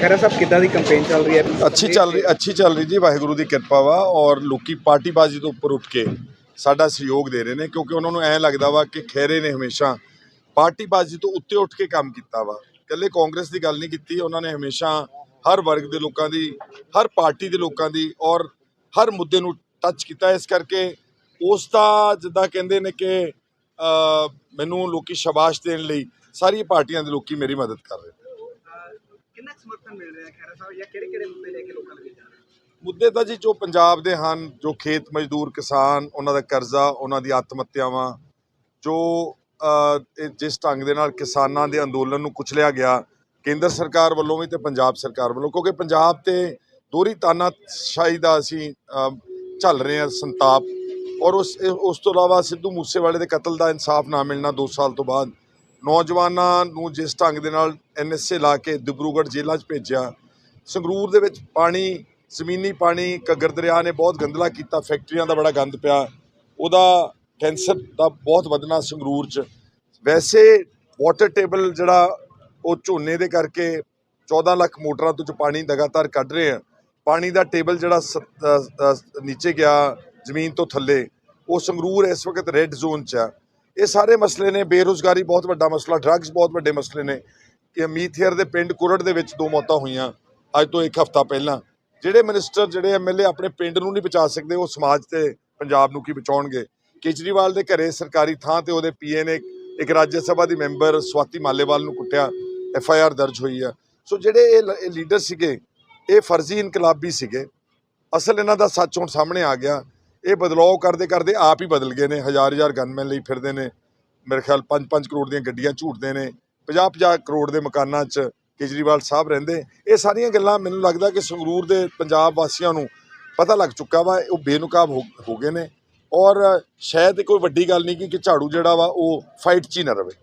ਖੈਰਾ ਸਾਹਿਬ, ਕਿੱਦਾਂ ਦੀ ਕੰਪੇਨ ਚੱਲ ਰਹੀ ਹੈ? ਅੱਛੀ ਚੱਲ ਰਹੀ, ਅੱਛੀ ਚੱਲ ਰਹੀ ਜੀ, ਵਾਹਿਗੁਰੂ ਦੀ ਕਿਰਪਾ ਵਾ ਔਰ ਲੋਕੀ ਪਾਰਟੀਬਾਜ਼ੀ ਤੋਂ ਉੱਪਰ ਉੱਠ ਕੇ ਸਾਡਾ ਸਹਿਯੋਗ ਦੇ ਰਹੇ ਨੇ ਕਿਉਂਕਿ ਉਹਨਾਂ ਨੂੰ ਐਂ ਲੱਗਦਾ ਵਾ ਕਿ ਖੈਰੇ ਨੇ ਹਮੇਸ਼ਾ ਪਾਰਟੀਬਾਜ਼ੀ ਤੋਂ ਉੱਤੇ ਉੱਠ ਕੇ ਕੰਮ ਕੀਤਾ ਵਾ। ਇਕੱਲੇ ਕਾਂਗਰਸ ਦੀ ਗੱਲ ਨਹੀਂ ਕੀਤੀ, ਉਹਨਾਂ ਨੇ ਹਮੇਸ਼ਾ ਹਰ ਵਰਗ ਦੇ ਲੋਕਾਂ ਦੀ, ਹਰ ਪਾਰਟੀ ਦੇ ਲੋਕਾਂ ਦੀ ਔਰ ਹਰ ਮੁੱਦੇ ਨੂੰ ਟੱਚ ਕੀਤਾ। ਇਸ ਕਰਕੇ ਉਸ ਦਾ ਜਿੱਦਾਂ ਕਹਿੰਦੇ ਨੇ ਕਿ ਮੈਨੂੰ ਲੋਕੀ ਸ਼ਾਬਾਸ਼ ਦੇਣ ਲਈ ਸਾਰੀ ਪਾਰਟੀਆਂ ਦੇ ਲੋਕੀ ਮੇਰੀ ਮਦਦ ਕਰ ਰਹੇ ਕਿੰਨਾ ਸਮਰਥਨ ਮਿਲ ਰਿਹਾ ਖੈਰਾ ਸਾਹਿਬ ਜਾਂ ਕਿਹੜੇ ਕਿਹੜੇ ਮੁੱਦੇ ਲੈ ਕੇ ਲੋਕਾਂ ਦੇ ਵਿੱਚ ਜਾ ਮੁੱਦੇ ਤਾਂ ਜੀ ਜੋ ਪੰਜਾਬ ਦੇ ਹਨ ਜੋ ਖੇਤ ਮਜ਼ਦੂਰ ਕਿਸਾਨ ਉਹਨਾਂ ਦਾ ਕਰਜ਼ਾ ਉਹਨਾਂ ਦੀ ਆਤਮ ਹੱਤਿਆਵਾਂ ਜੋ ਜਿਸ ਢੰਗ ਦੇ ਨਾਲ ਕਿਸਾਨਾਂ ਦੇ ਅੰਦੋਲਨ ਨੂੰ ਕੁਚਲਿਆ ਗਿਆ ਕੇਂਦਰ ਸਰਕਾਰ ਵੱਲੋਂ ਵੀ ਤੇ ਪੰਜਾਬ ਸਰਕਾਰ ਵੱਲੋਂ ਕਿਉਂਕਿ ਪੰਜਾਬ ਤੇ ਦੋਹਰੀ ਤਾਨਾਸ਼ਾਹੀ ਦਾ ਅਸੀਂ ਅ, ਝੱਲ ਰਹੇ ਹਾਂ ਸੰਤਾਪ ਔਰ ਉਸ ਉਸ ਤੋਂ ਇਲਾਵਾ ਸਿੱਧੂ ਮੂਸੇਵਾਲੇ ਦੇ ਕਤਲ ਦਾ ਇਨਸਾਫ ਨਾ ਮਿਲਣਾ 2 ਸਾਲ ਤੋਂ ਬਾਅਦ ਨੌਜਵਾਨਾਂ ਨੂੰ ਜਿਸ ਢੰਗ ਦੇ ਨਾਲ ਐਨਐਸਏ ਲਾ ਕੇ ਦਿਬਰੂਗੜ੍ਹ ਜੇਲ੍ਹਾਂ 'ਚ ਭੇਜਿਆ, ਸੰਗਰੂਰ ਦੇ ਵਿੱਚ ਪਾਣੀ, ਜ਼ਮੀਨੀ ਪਾਣੀ, ਘੱਗਰ ਦਰਿਆ ਨੇ ਬਹੁਤ ਗੰਦਲਾ ਕੀਤਾ, ਫੈਕਟਰੀਆਂ ਦਾ ਬੜਾ ਗੰਦ ਪਿਆ। ਉਹਦਾ ਕੈਂਸਰ ਦਾ ਬਹੁਤ ਵਧਣਾ ਸੰਗਰੂਰ 'ਚ। ਵੈਸੇ ਵਾਟਰ ਟੇਬਲ ਜਿਹੜਾ ਉਹ ਝੋਨੇ ਦੇ ਕਰਕੇ 14 ਲੱਖ ਮੋਟਰਾਂ ਤੋਂ ਚ ਪਾਣੀ ਲਗਾਤਾਰ ਕੱਢ ਰਹੇ ਆ, ਪਾਣੀ ਦਾ ਟੇਬਲ ਜਿਹੜਾ ਸ- ਨੀਚੇ ਗਿਆ ਜ਼ਮੀਨ ਤੋਂ ਥੱਲੇ, ਉਹ ਸੰਗਰੂਰ ਇਸ ਵਕਤ ਰੈੱਡ ਜ਼ੋਨ 'ਚ ਆ। ਇਹ ਸਾਰੇ ਮਸਲੇ ਨੇ, ਬੇਰੁਜ਼ਗਾਰੀ ਬਹੁਤ ਵੱਡਾ ਮਸਲਾ ਡਰੱਗਸ ਬਹੁਤ ਵੱਡੇ ਮਸਲੇ ਨੇ ਕਿ ਮੀਥੇਰ ਦੇ ਪਿੰਡ ਕੁਰੜ ਦੇ ਵਿੱਚ ਦੋ ਮੌਤਾਂ ਹੋਈਆਂ ਅੱਜ ਤੋਂ ਇੱਕ ਹਫ਼ਤਾ ਪਹਿਲਾਂ। ਜਿਹੜੇ ਮਿਨਿਸਟਰ ਜਿਹੜੇ ਐਮਐਲਏ ਆਪਣੇ ਪਿੰਡ ਨੂੰ ਨਹੀਂ ਬਚਾ ਸਕਦੇ, ਉਹ ਸਮਾਜ ਤੇ ਪੰਜਾਬ ਨੂੰ ਕੀ ਬਚਾਉਣਗੇ ਕੇਜਰੀਵਾਲ ਦੇ ਘਰੇ ਸਰਕਾਰੀ ਥਾਂ ਤੇ ਉਹਦੇ ਪੀਏ ਨੇ, ਇੱਕ ਰਾਜ ਸਭਾ ਦੀ ਮੈਂਬਰ ਸਵਾਤੀ ਮਾਲੇਵਾਲ ਨੂੰ ਕੁੱਟਿਆ ਐਫ ਆਈ ਆਰ ਦਰਜ ਹੋਈ ਆ। ਸੋ ਜਿਹੜੇ ਇਹ ਲੀਡਰ ਸੀਗੇ, ਇਹ ਫਰਜ਼ੀ ਇਨਕਲਾਬੀ ਸੀਗੇ। ਅਸਲ ਇਹਨਾਂ ਦਾ ਸੱਚ ਹੁਣ ਸਾਹਮਣੇ ਆ ਗਿਆ। ਇਹ ਬਦਲਾਅ ਕਰਦੇ ਕਰਦੇ ਆਪ ਹੀ ਬਦਲ ਗਏ ਨੇ, ਹਜ਼ਾਰ ਹਜ਼ਾਰ ਗਨਮੈਨ ਲਈ ਫਿਰਦੇ ਨੇ। ਮੇਰੇ ਖਿਆਲ 5-5 ਕਰੋੜ ਦੀਆਂ ਗੱਡੀਆਂ ਝੂਟਦੇ ਨੇ 50-50 ਕਰੋੜ ਦੇ ਮਕਾਨਾਂ 'ਚ ਕੇਜਰੀਵਾਲ ਸਾਹਿਬ ਰਹਿੰਦੇ। ਇਹ ਸਾਰੀਆਂ ਗੱਲਾਂ ਮੈਨੂੰ ਲੱਗਦਾ ਕਿ ਸੰਗਰੂਰ ਦੇ ਪੰਜਾਬ ਵਾਸੀਆਂ ਨੂੰ ਪਤਾ ਲੱਗ ਚੁੱਕਾ ਵਾ, ਉਹ ਬੇਨਕਾਬ ਹੋ ਗਏ ਨੇ। ਔਰ ਸ਼ਾਇਦ ਕੋਈ ਵੱਡੀ ਗੱਲ ਨਹੀਂ ਕਿ ਕਿ ਝਾੜੂ ਜਿਹੜਾ ਵਾ ਉਹ ਫਾਈਟ 'ਚ ਹੀ ਨਾ ਰਵੇ।